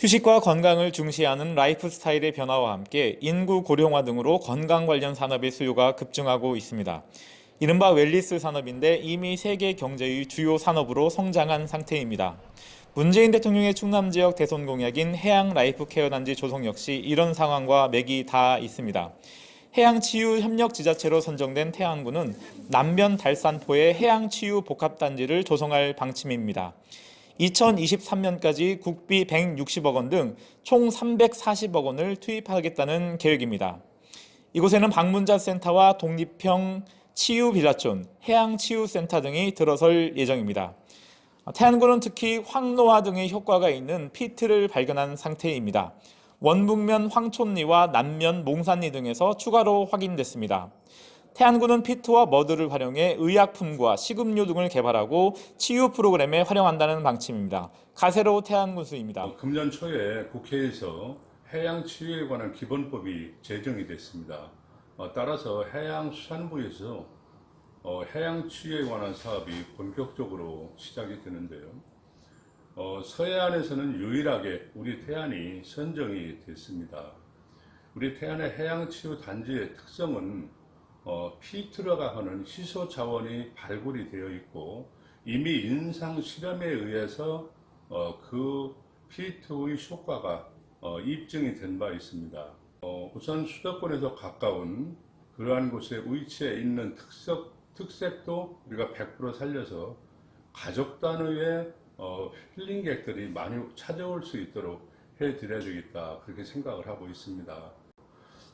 휴식과 건강을 중시하는 라이프 스타일의 변화와 함께 인구 고령화 등으로 건강 관련 산업의 수요가 급증하고 있습니다. 이른바 웰리스 산업인데 이미 세계 경제의 주요 산업으로 성장한 상태입니다. 문재인 대통령의 충남 지역 대선 공약인 해양 라이프 케어 단지 조성 역시 이런 상황과 맥이 다 있습니다. 해양 치유 협력 지자체로 선정된 태안군은 남변 달산포에 해양 치유 복합 단지를 조성할 방침입니다. 2023년까지 국비 160억 원 등 총 340억 원을 투입하겠다는 계획입니다. 이곳에는 방문자 센터와 독립형 치유 빌라촌, 해양 치유 센터 등이 들어설 예정입니다. 태안군은 특히 황노화 등의 효과가 있는 피트를 발견한 상태입니다. 원북면 황촌리와 남면 몽산리 등에서 추가로 확인됐습니다. 태안군은 피트와 머드를 활용해 의약품과 식음료 등을 개발하고 치유 프로그램에 활용한다는 방침입니다. 가세로 태안군수입니다. 어, 금년 초에 국회에서 해양 치유에 관한 기본법이 제정이 됐습니다. 어, 따라서 해양수산부에서 어, 해양 치유에 관한 사업이 본격적으로 시작이 되는데요. 어, 서해안에서는 유일하게 우리 태안이 선정이 됐습니다. 우리 태안의 해양 치유 단지의 특성은 어, 피트라가 하는 희소 자원이 발굴이 되어 있고 이미 인상 실험에 의해서 어, 그 피트의 효과가 어, 입증이 된 바 있습니다. 어, 우선 수도권에서 가까운 그러한 곳에 위치해 있는 특색, 특색도 우리가 100% 살려서 가족 단위의 어, 힐링객들이 많이 찾아올 수 있도록 해드려야 되겠다 그렇게 생각을 하고 있습니다.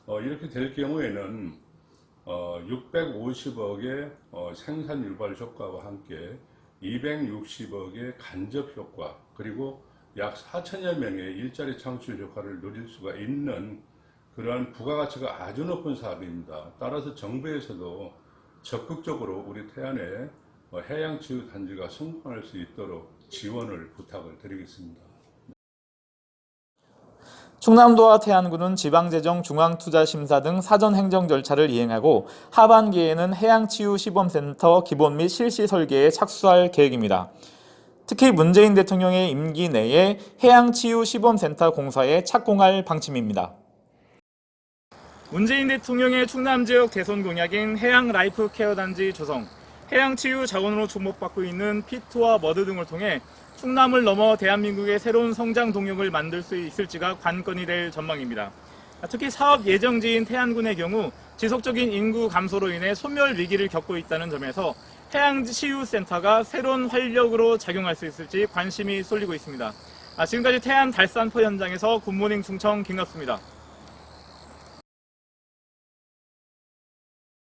어, 이렇게 될 경우에는 어, 650억의 어, 생산 유발 효과와 함께 260억의 간접 효과 그리고 약 4천여 명의 일자리 창출 효과를 누릴 수가 있는 그러한 부가가치가 아주 높은 사업입니다. 따라서 정부에서도 적극적으로 우리 태안에 어, 해양치유 단지가 성공할 수 있도록 지원을 부탁을 드리겠습니다. 충남도와 태안군은 지방재정 중앙투자심사 등 사전 행정 절차를 이행하고 하반기에는 해양치유시범센터 기본 및 실시 설계에 착수할 계획입니다. 특히 문재인 대통령의 임기 내에 해양치유시범센터 공사에 착공할 방침입니다. 문재인 대통령의 충남 지역 대선 공약인 해양 라이프 케어 단지 조성, 해양 치유 자원으로 주목받고 있는 피트와 머드 등을 통해 충남을 넘어 대한민국의 새로운 성장 동력을 만들 수 있을지가 관건이 될 전망입니다. 특히 사업 예정지인 태안군의 경우 지속적인 인구 감소로 인해 소멸 위기를 겪고 있다는 점에서 해양 치유 센터가 새로운 활력으로 작용할 수 있을지 관심이 쏠리고 있습니다. 아, 지금까지 태안 달산포 현장에서 굿모닝 충청 김갑수입니다.